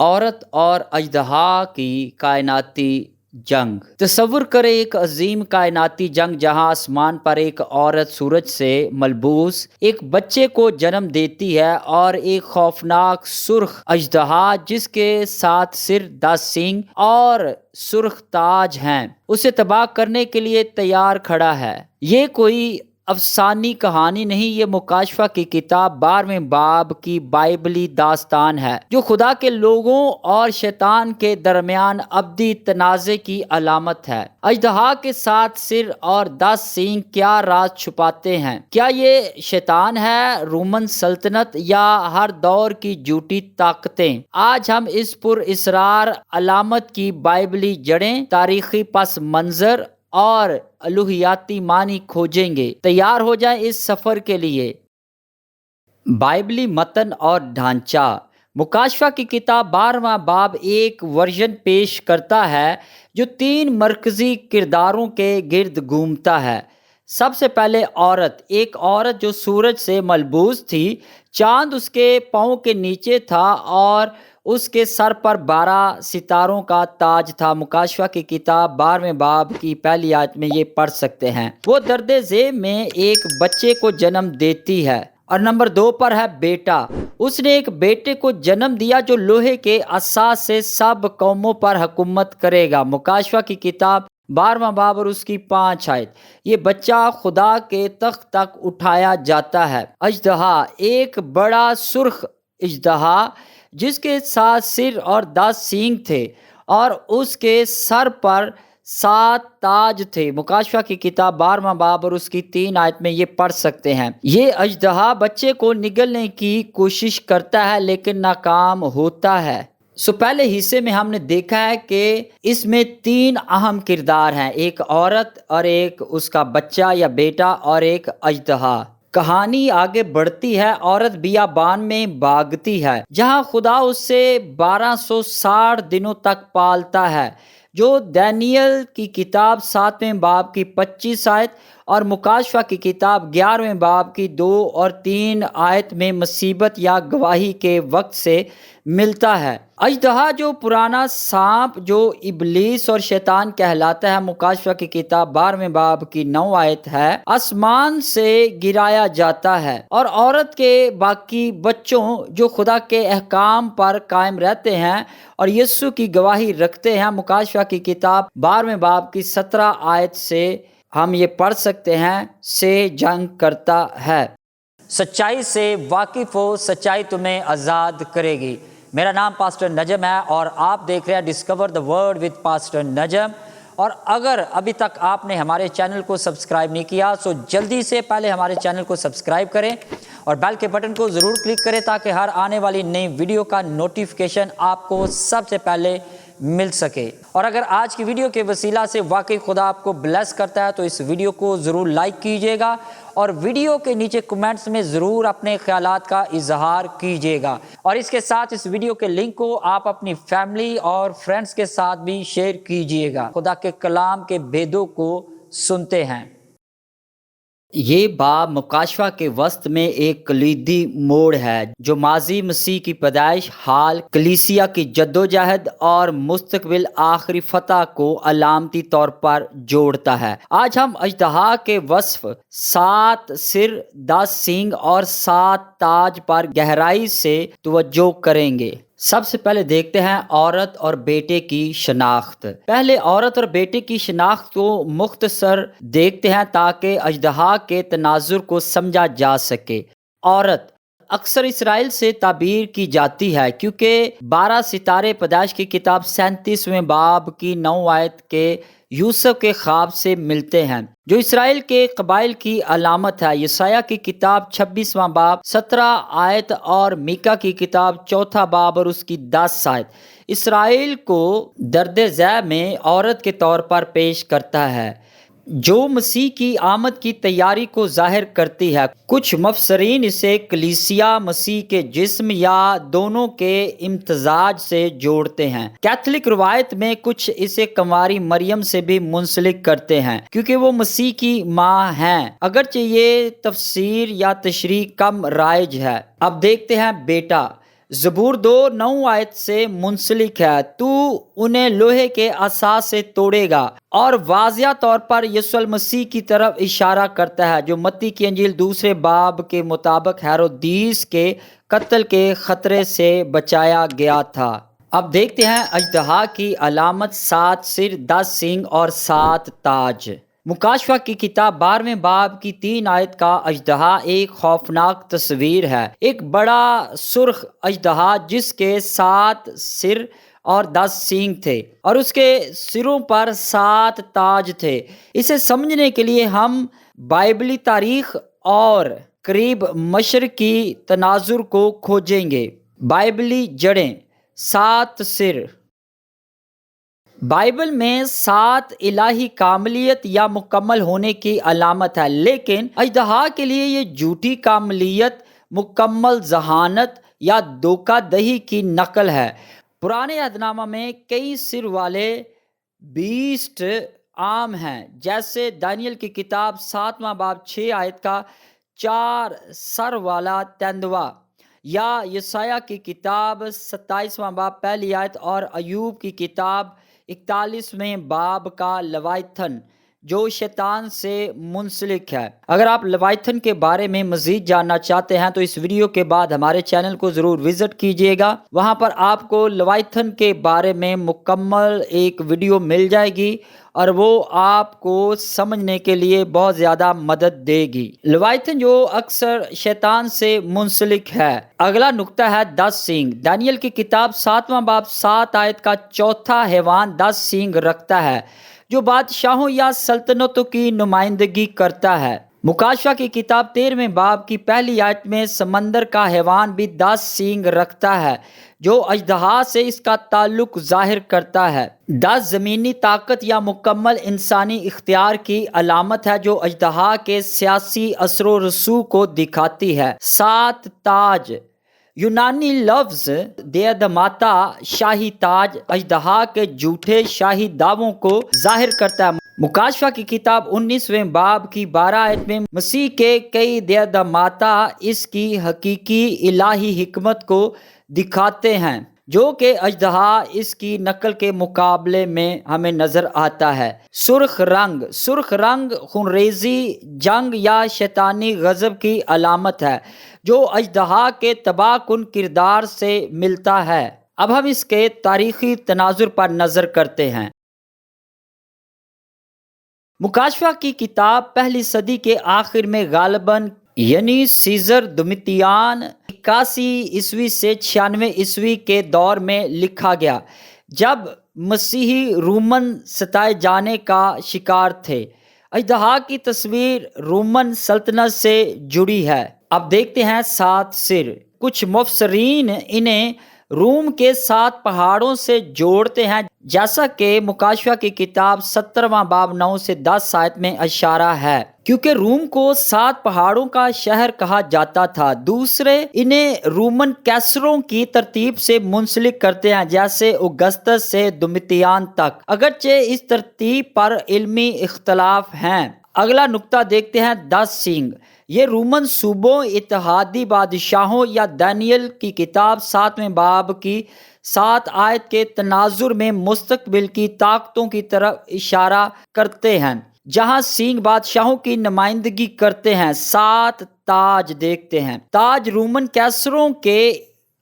عورت اور اجدہا کی کائناتی جنگ۔ تصور کرے ایک عظیم کائناتی جنگ جہاں آسمان پر ایک عورت سورج سے ملبوس ایک بچے کو جنم دیتی ہے اور ایک خوفناک سرخ اجدہا جس کے ساتھ سر دس سنگھ اور سرخ تاج ہیں، اسے تباہ کرنے کے لیے تیار کھڑا ہے۔ یہ کوئی افسانی کہانی نہیں، یہ مکاشفہ کی کتاب بارہویں باب کی بائبلی داستان ہے، جو خدا کے لوگوں اور شیطان کے درمیان ابدی تنازع کی علامت ہے۔ اجدہا کے ساتھ سر اور دس سینگ کیا راز چھپاتے ہیں؟ کیا یہ شیطان ہے، رومن سلطنت یا ہر دور کی جھوٹی طاقتیں؟ آج ہم اس پر اسرار علامت کی بائبلی جڑیں، تاریخی پس منظر اور الوحیاتی معنی کھوجیں گے۔ تیار ہو جائیں اس سفر کے لیے۔ بائبلی متن اور ڈھانچہ۔ مکاشفہ کی کتاب بارہواں باب ایک ورژن پیش کرتا ہے، جو تین مرکزی کرداروں کے گرد گھومتا ہے۔ سب سے پہلے عورت۔ ایک عورت جو سورج سے ملبوس تھی، چاند اس کے پاؤں کے نیچے تھا اور اس کے سر پر بارہ ستاروں کا تاج تھا۔ مکاشفہ کی کتاب بارہویں باب کی پہلی آیت میں یہ پڑھ سکتے ہیں۔ وہ درد زیب میں ایک بچے کو جنم دیتی ہے اور نمبر دو پر ہے بیٹا۔ اس نے ایک بیٹے کو جنم دیا جو لوہے کے اساس سے سب قوموں پر حکومت کرے گا۔ مکاشفہ کی کتاب بارہواں باب اور اس کی پانچ آیت۔ یہ بچہ خدا کے تخت تک اٹھایا جاتا ہے۔ اجدہا، ایک بڑا سرخ اجدہا جس کے ساتھ سر اور دس سینگ تھے اور اس کے سر پر سات تاج تھے۔ مکاشفہ کی کتاب بارہواں باب اور اس کی تین آیت میں یہ پڑھ سکتے ہیں۔ یہ اجدہا بچے کو نگلنے کی کوشش کرتا ہے لیکن ناکام ہوتا ہے۔ سو پہلے حصے میں ہم نے دیکھا ہے کہ اس میں تین اہم کردار ہیں، ایک عورت اور ایک اس کا بچہ یا بیٹا اور ایک اجدہا کہانی آگے بڑھتی ہے، عورت بیابان میں باغتی ہے، جہاں خدا اس سے بارہ سو ساٹھ دنوں تک پالتا ہے۔ جو دینیل کی کتاب ساتویں باب کی پچیس آیت اور مکاشفہ کی کتاب گیارہویں باب کی دو اور تین آیت میں مصیبت یا گواہی کے وقت سے ملتا ہے۔ اجدہا جو پرانا سانپ جو ابلیس اور شیطان کہلاتا ہے، مکاشفہ کی کتاب بارہویں باب کی نو آیت ہے۔ آسمان سے گرایا جاتا ہے اور عورت کے باقی بچوں جو خدا کے احکام پر قائم رہتے ہیں اور یسو کی گواہی رکھتے ہیں، مکاشفہ کی کتاب بارہویں باب کی سترہ آیت سے ہم یہ پڑھ سکتے ہیں، سے جنگ کرتا ہے۔ سچائی سے واقف ہو، سچائی تمہیں آزاد کرے گی۔ میرا نام پاسٹر نجم ہے اور آپ دیکھ رہے ہیں discover the word with pastor Najam. اور اگر ابھی تک آپ نے ہمارے چینل کو سبسکرائب نہیں کیا سو جلدی سے پہلے ہمارے چینل کو سبسکرائب کریں اور بیل کے بٹن کو ضرور کلک کریں تاکہ ہر آنے والی نئی ویڈیو کا نوٹیفیکیشن آپ کو سب سے پہلے مل سکے۔ اور اگر آج کی ویڈیو کے وسیلہ سے واقعی خدا آپ کو بلیس کرتا ہے، تو اس ویڈیو کو ضرور لائک کیجیے گا۔ اور ویڈیو کے نیچے کمنٹس میں ضرور اپنے خیالات کا اظہار کیجیے گا۔ اور اس کے ساتھ اس ویڈیو کے لنک کو آپ اپنی فیملی اور فرینڈز کے ساتھ بھی شیئر کیجیے گا۔ خدا کے کلام کے بیدوں کو سنتے ہیں۔ یہ باب مکاشفہ کے وسط میں ایک کلیدی موڑ ہے، جو ماضی مسیح کی پیدائش، حال، کلیسیا کی جد و جہد اور مستقبل آخری فتح کو علامتی طور پر جوڑتا ہے۔ آج ہم اجتہا کے وصف سات سر، دس سنگ اور سات تاج پر گہرائی سے توجہ کریں گے۔ سب سے پہلے دیکھتے ہیں عورت اور بیٹے کی شناخت۔ پہلے عورت اور بیٹے کی شناخت کو مختصر دیکھتے ہیں تاکہ اجدہا کے تناظر کو سمجھا جا سکے۔ عورت، اکثر اسرائیل سے تعبیر کی جاتی ہے کیونکہ بارہ ستارے پیدائش کی کتاب سینتیسویں باب کی نو آیت کے یوسف کے خواب سے ملتے ہیں، جو اسرائیل کے قبائل کی علامت ہے۔ یسایہ کی کتاب چھبیسواں باب، سترہ آیت اور میکا کی کتاب چوتھا باب اور اس کی دس آیت۔ اسرائیل کو درد ذہ میں عورت کے طور پر پیش کرتا ہے۔ جو مسیح کی آمد کی تیاری کو ظاہر کرتی ہے۔ کچھ مفسرین اسے کلیسیا مسیح کے جسم یا دونوں کے امتزاج سے جوڑتے ہیں۔ کیتھولک روایت میں کچھ اسے کنواری مریم سے بھی منسلک کرتے ہیں، کیونکہ وہ مسیح کی ماں ہیں۔ اگرچہ یہ تفسیر یا تشریح کم رائج ہے۔ اب دیکھتے ہیں بیٹا۔ زبور دو نو آیت سے منسلک ہے، تو انہیں لوہے کے اساس سے توڑے گا۔ اور واضح طور پر یسو المسیح کی طرف اشارہ کرتا ہے، جو متی کی انجیل دوسرے باب کے مطابق حیرودیس کے قتل کے خطرے سے بچایا گیا تھا۔ اب دیکھتے ہیں اجدہا کی علامت سات سر دس سنگ اور سات تاج۔ مکاشفہ کی کتاب بارہویں باب کی تین آیت کا اجدہا ایک خوفناک تصویر ہے۔ ایک بڑا سرخ اجدہا جس کے سات سر اور دس سینگ تھے اور اس کے سروں پر سات تاج تھے۔ اسے سمجھنے کے لیے ہم بائبلی تاریخ اور قریب مشرقی تناظر کو کھوجیں گے۔ بائبلی جڑیں سات سر۔ بائبل میں سات الہی کاملیت یا مکمل ہونے کی علامت ہے، لیکن اجدہا کے لیے یہ جھوٹی کاملیت، مکمل ذہانت یا دھوکہ دہی کی نقل ہے۔ پرانے عہدنامہ میں کئی سر والے بیسٹ عام ہیں، جیسے دانیل کی کتاب ساتواں باب چھ آیت کا چار سر والا تیندوا یا یسایہ کی کتاب ستائیسواں باب پہلی آیت اور ایوب کی کتاب اکتالیسویں باب کا لوائتھن۔ جو شیطان سے منسلک ہے۔ اگر آپ لوائتھن کے بارے میں مزید جاننا چاہتے ہیں تو اس ویڈیو کے بعد ہمارے چینل کو ضرور وزٹ کیجیے گا۔ وہاں پر آپ کو لوائتھن کے بارے میں مکمل ایک ویڈیو مل جائے گی اور وہ آپ کو سمجھنے کے لیے بہت زیادہ مدد دے گی۔ لوائتھن جو اکثر شیطان سے منسلک ہے۔ اگلا نقطہ ہے دس سینگ۔ دانیل کی کتاب ساتواں باب سات آیت کا چوتھا حیوان دس سینگ رکھتا ہے۔ جو بادشاہوں یا سلطنتوں کی نمائندگی کرتا ہے۔ مکاشفہ کی کتاب تیرہویں باب کی پہلی آیت میں سمندر کا حیوان بھی دس سینگ رکھتا ہے، جو اجدہا سے اس کا تعلق ظاہر کرتا ہے۔ دس زمینی طاقت یا مکمل انسانی اختیار کی علامت ہے، جو اجدہا کے سیاسی اثر و رسوخ کو دکھاتی ہے۔ سات تاج یونانی لفظ دیدماتا شاہی تاج اجدہا کے جھوٹے شاہی دعووں کو ظاہر کرتا ہے۔ مکاشفہ کی کتاب انیسویں باب کی بارہ آیت میں مسیح کے کئی دیدماتا اس کی حقیقی الہی حکمت کو دکھاتے ہیں، جو کہ اجدہا اس کی نقل کے مقابلے میں ہمیں نظر آتا ہے۔ سرخ رنگ سرخ رنگ خنریزی جنگ یا شیطانی غضب کی علامت ہے۔ جو اجدہا کے تباہ کن کردار سے ملتا ہے۔ اب ہم اس کے تاریخی تناظر پر نظر کرتے ہیں۔ مکاشفہ کی کتاب پہلی صدی کے آخر میں غالباً یعنی سیزر دمتیان اکاسی عیسوی سے چھیانوے عیسوی کے دور میں لکھا گیا، جب مسیحی رومن ستائے جانے کا شکار تھے۔ اجدہا کی تصویر رومن سلطنت سے جڑی ہے۔ اب دیکھتے ہیں سات سر۔ کچھ مفسرین انہیں روم کے سات پہاڑوں سے جوڑتے ہیں، جیسا کہ مکاشفہ کی کتاب سترواں باب نو سے دس سائت میں اشارہ ہے۔ کیونکہ روم کو سات پہاڑوں کا شہر کہا جاتا تھا، دوسرے انہیں رومن کیسروں کی ترتیب سے منسلک کرتے ہیں، جیسے اگستس سے دمتیان تک۔ اگرچہ اس ترتیب پر علمی اختلاف ہیں۔ اگلا نقطہ دیکھتے ہیں دس سنگ۔ یہ رومن صوبوں، اتحادی بادشاہوں یا دینیل کی کتاب ساتویں باب کی سات آیت کے تناظر میں مستقبل کی طاقتوں کی طرف اشارہ کرتے ہیں، جہاں سینگ بادشاہوں کی نمائندگی کرتے ہیں، سات تاج دیکھتے ہیں۔ تاج رومن کیسروں کے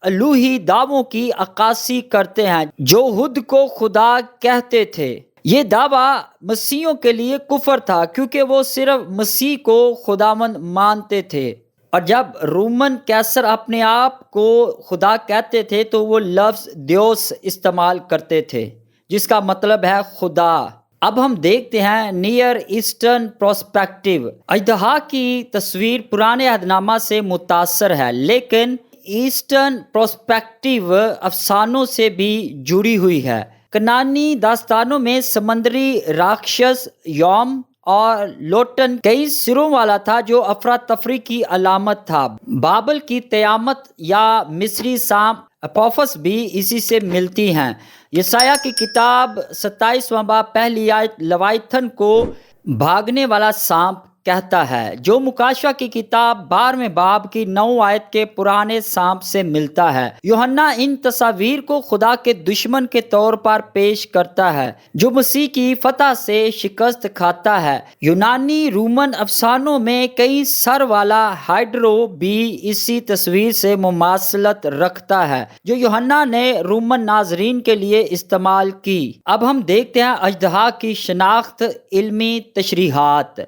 الوہی دعووں کی عکاسی کرتے ہیں، جو خود کو خدا کہتے تھے۔ یہ دعویٰ مسیحوں کے لیے کفر تھا کیونکہ وہ صرف مسیح کو خداون مانتے تھے۔ اور جب رومن کیسر اپنے آپ کو خدا کہتے تھے تو وہ لفظ دیوس استعمال کرتے تھے، جس کا مطلب ہے خدا۔ اب ہم دیکھتے ہیں نیئر ایسٹرن پروسپیکٹو اجدہا کی تصویر پرانے عہدنامہ سے متاثر ہے، لیکن ایسٹرن پروسپیکٹو افسانوں سے بھی جڑی ہوئی ہے۔ کنانی داستانوں میں سمندری راکشس یوم اور لوٹن کئی سروں والا تھا جو افراتفری کی علامت تھا۔ بابل کی قیامت یا مصری سام اپوفس بھی اسی سے ملتی ہیں۔ یسایہ کی کتاب ستائیس باب پہلی آیت لوائتھن کو بھاگنے والا سانپ کہتا ہے، جو مکاشفہ کی کتاب بارہویں باب کی نو آیت کے پرانے سانپ سے ملتا ہے یوہنا ان تصاویر کو خدا کے دشمن کے طور پر پیش کرتا ہے، جو مسیح کی فتح سے شکست کھاتا ہے۔ یونانی رومن افسانوں میں کئی سر والا ہائیڈرو بھی اسی تصویر سے مماثلت رکھتا ہے، جو یوہنا نے رومن ناظرین کے لیے استعمال کی۔ اب ہم دیکھتے ہیں اجدہا کی شناخت علمی تشریحات۔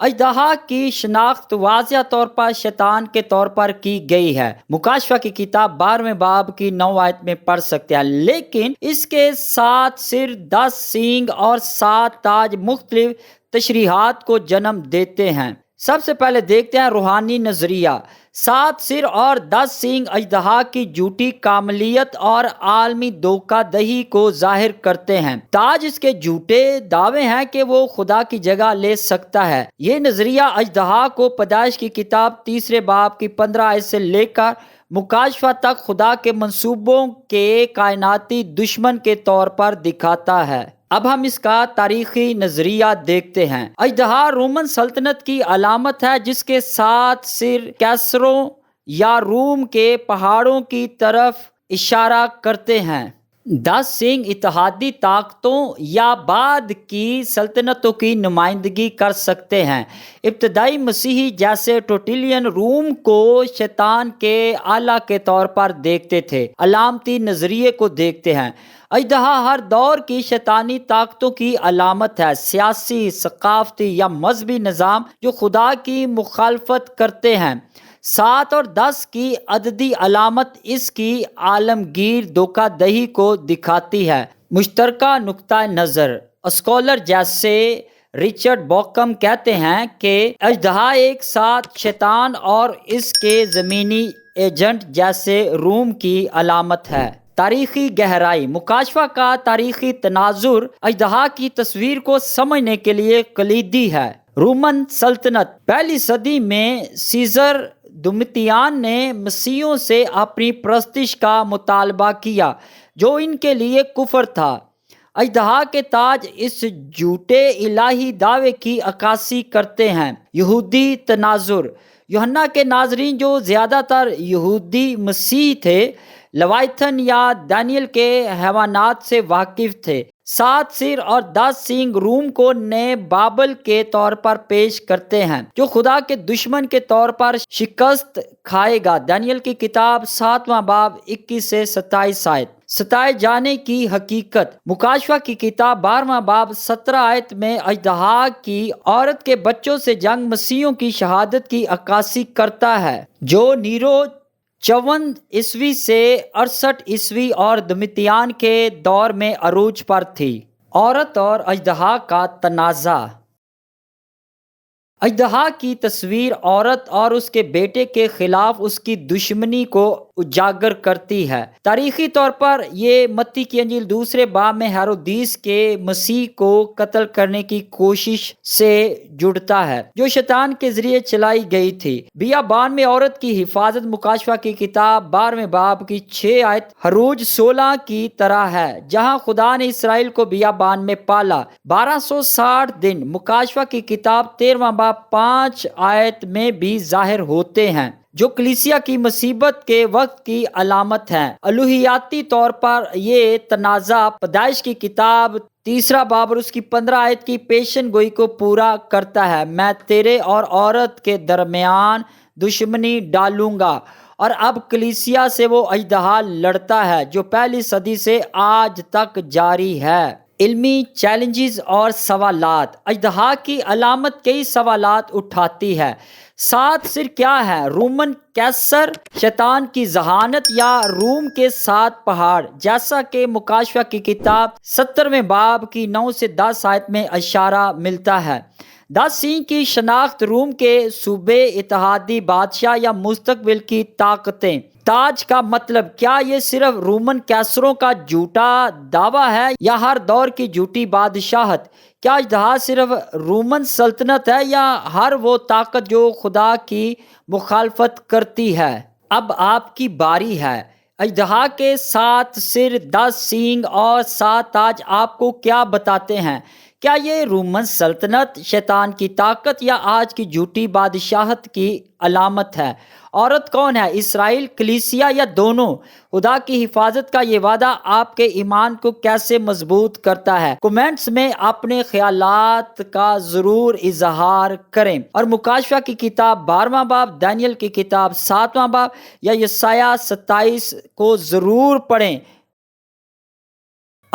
اجدہا کی شناخت واضح طور پر شیطان کے طور پر کی گئی ہے۔ مکاشفہ کی کتاب بارہویں باب کی نو آیت میں پڑھ سکتے ہیں۔ لیکن اس کے ساتھ صرف دس سینگ اور سات تاج مختلف تشریحات کو جنم دیتے ہیں۔ سب سے پہلے دیکھتے ہیں روحانی نظریہ۔ سات سر اور دس سینگ اجدہا کی جھوٹی کاملیت اور عالمی دھوکہ دہی کو ظاہر کرتے ہیں۔ تاج اس کے جھوٹے دعوے ہیں کہ وہ خدا کی جگہ لے سکتا ہے۔ یہ نظریہ اجدہا کو پیدائش کی کتاب تیسرے باپ کی پندرہ سے لے کر مکاشفہ تک خدا کے منصوبوں کے کائناتی دشمن کے طور پر دکھاتا ہے۔ اب ہم اس کا تاریخی نظریہ دیکھتے ہیں۔ اجدہا رومن سلطنت کی علامت ہے جس کے ساتھ سر کیسروں یا روم کے پہاڑوں کی طرف اشارہ کرتے ہیں۔ دس سنگھ اتحادی طاقتوں یا بعد کی سلطنتوں کی نمائندگی کر سکتے ہیں۔ ابتدائی مسیحی جیسے ٹوٹیلین روم کو شیطان کے آلہ کے طور پر دیکھتے تھے، علامتی نظریے کو دیکھتے ہیں۔ اجدہا ہر دور کی شیطانی طاقتوں کی علامت ہے، سیاسی، ثقافتی یا مذہبی نظام جو خدا کی مخالفت کرتے ہیں۔ سات اور دس کی عددی علامت اس کی عالمگیر دھوکہ دہی کو دکھاتی ہے۔ مشترکہ نقطۂ نظر۔ اسکالر جیسے رچرڈ بوکم کہتے ہیں کہ اجدہا ایک ساتھ شیطان اور اس کے زمینی ایجنٹ جیسے روم کی علامت ہے۔ تاریخی گہرائی۔ مکاشفہ کا تاریخی تناظر اجدہا کی تصویر کو سمجھنے کے لیے کلیدی ہے۔ رومن سلطنت۔ پہلی صدی میں سیزر دمتیان نے مسیحوں سے اپنی پرستش کا مطالبہ کیا، جو ان کے لیے کفر تھا۔ اجدہا کے تاج اس جھوٹے الہی دعوے کی عکاسی کرتے ہیں۔ یہودی تناظر۔ یوہنا کے ناظرین جو زیادہ تر یہودی مسیح تھے لوائتھن یا دانیل کے حیوانات سے واقف تھے۔ سات سر اور دس سینگ روم کو نئے بابل کے طور پر پیش کرتے ہیں، جو خدا کے دشمن کے طور پر شکست کھائے گا۔ دانیل کی کتاب ساتواں باب، اکیس سے ستائیس آیت۔ ستائے جانے کی حقیقت۔ مکاشفہ کی کتاب بارہواں باب، سترہ آیت میں اجدہا کی عورت کے بچوں سے جنگ، مسیحوں کی شہادت کی عکاسی کرتا ہے۔ جو نیرو چون عیسوی سے اڑسٹھ عیسوی اور دمتیان کے دور میں عروج پر تھی۔ عورت اور اجدہا کا تنازع اجدہا کی تصویر عورت اور اس کے بیٹے کے خلاف اس کی دشمنی کو اجاگر کرتی ہے۔ تاریخی طور پر یہ متی کی انجیل دوسرے باب میں ہیرودیس کے مسیح کو قتل کرنے کی کوشش سے جڑتا ہے، جو شیطان کے ذریعے چلائی گئی تھی۔ بیا بان میں عورت کی حفاظت مکاشفہ کی کتاب بارہویں باب کی چھ آیت حروج سولہ کی طرح ہے، جہاں خدا نے اسرائیل کو بیا بان میں پالا۔ بارہ سو ساٹھ دن مکاشفہ کی کتاب تیرواں باب پانچ آیت میں بھی ظاہر ہوتے ہیں۔ جو کلیسیا کی مصیبت کے وقت کی علامت ہے الوحیاتی طور پر یہ تنازع پیدائش کی کتاب تیسرا بابر اس کی پندرہ آیت کی پیشن گوئی کو پورا کرتا ہے۔ میں تیرے اور عورت کے درمیان دشمنی ڈالوں گا۔ اور اب کلیسیا سے وہ اجدہا لڑتا ہے جو پہلی صدی سے آج تک جاری ہے۔ علمی چیلنجز اور سوالات۔ اجدہا کی علامت کئی سوالات اٹھاتی ہے۔ سات سر کیا ہے؟ رومن کیسر، شیطان کی ذہانت یا روم کے سات پہاڑ؟ جیسا کہ مکاشفہ کی کتاب سترویں باب کی نو سے دس آیت میں اشارہ ملتا ہے۔ دس سین کی شناخت روم کے صوبے اتحادی بادشاہ یا مستقبل کی طاقتیں۔ تاج کا مطلب کیا یہ صرف رومن کیسروں کا جھوٹا دعویٰ ہے یا ہر دور کی جھوٹی بادشاہت؟ کیا اجدہا صرف رومن سلطنت ہے یا ہر وہ طاقت جو خدا کی مخالفت کرتی ہے؟ اب آپ کی باری ہے۔ اجدہا کے سات سر، دس سینگ اور سات تاج آپ کو کیا بتاتے ہیں؟ کیا یہ رومن سلطنت شیطان کی طاقت یا آج کی جھوٹی بادشاہت کی علامت ہے؟ عورت کون ہے؟ اسرائیل، کلیسیا یا دونوں؟ خدا کی حفاظت کا یہ وعدہ آپ کے ایمان کو کیسے مضبوط کرتا ہے؟ کومنٹس میں اپنے خیالات کا ضرور اظہار کریں۔ اور مکاشفہ کی کتاب بارہواں باب دینیل کی کتاب ساتواں باب یا یسایہ ستائیس کو ضرور پڑھیں۔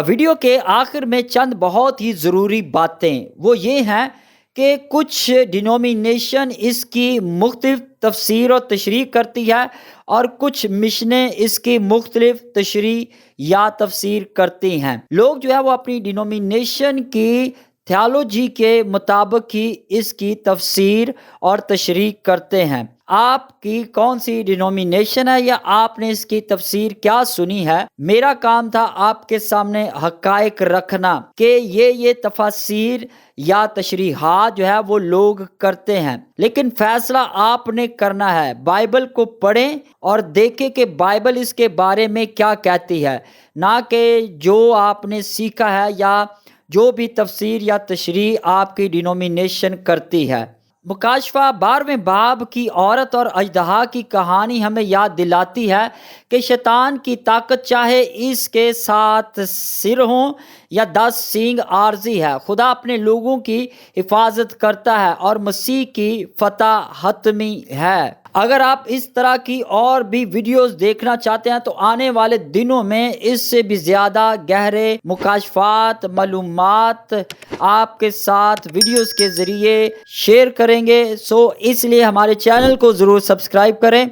ویڈیو کے آخر میں چند بہت ہی ضروری باتیں۔ وہ یہ ہیں کہ کچھ ڈینومینیشن اس کی مختلف تفسیر و تشریح کرتی ہے اور کچھ مشنیں اس کی مختلف تشریح یا تفسیر کرتی ہیں۔ لوگ جو ہے وہ اپنی ڈینومینیشن کی تھیالوجی کے مطابق ہی اس کی تفسیر اور تشریح کرتے ہیں۔ آپ کی کون سی ڈینومینیشن ہے یا آپ نے اس کی تفسیر کیا سنی ہے؟ میرا کام تھا آپ کے سامنے حقائق رکھنا کہ یہ یہ تفاصیر یا تشریحات جو ہے وہ لوگ کرتے ہیں۔ لیکن فیصلہ آپ نے کرنا ہے۔ بائبل کو پڑھیں اور دیکھیں کہ بائبل اس کے بارے میں کیا کہتی ہے۔ نہ کہ جو آپ نے سیکھا ہے یا جو بھی تفسیر یا تشریح آپ کی ڈینومینیشن کرتی ہے۔ مکاشفہ بارہویں باب کی عورت اور اجدہا کی کہانی ہمیں یاد دلاتی ہے کہ شیطان کی طاقت چاہے اس کے ساتھ سر ہوں یا دس سینگ عارضی ہے۔ خدا اپنے لوگوں کی حفاظت کرتا ہے اور مسیح کی فتح حتمی ہے۔ اگر آپ اس طرح کی اور بھی ویڈیوز دیکھنا چاہتے ہیں تو آنے والے دنوں میں اس سے بھی زیادہ گہرے مکاشفات، معلومات آپ کے ساتھ ویڈیوز کے ذریعے شیئر کریں گے۔ سو اس لیے ہمارے چینل کو ضرور سبسکرائب کریں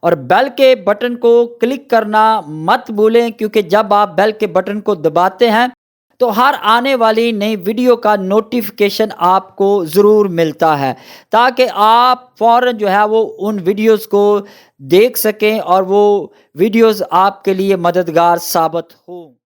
اور بیل کے بٹن کو کلک کرنا مت بھولیں، کیونکہ جب آپ بیل کے بٹن کو دباتے ہیں تو ہر آنے والی نئی ویڈیو کا نوٹیفیکیشن آپ کو ضرور ملتا ہے تاکہ آپ فوراً جو ہے وہ ان ویڈیوز کو دیکھ سکیں اور وہ ویڈیوز آپ کے لیے مددگار ثابت ہو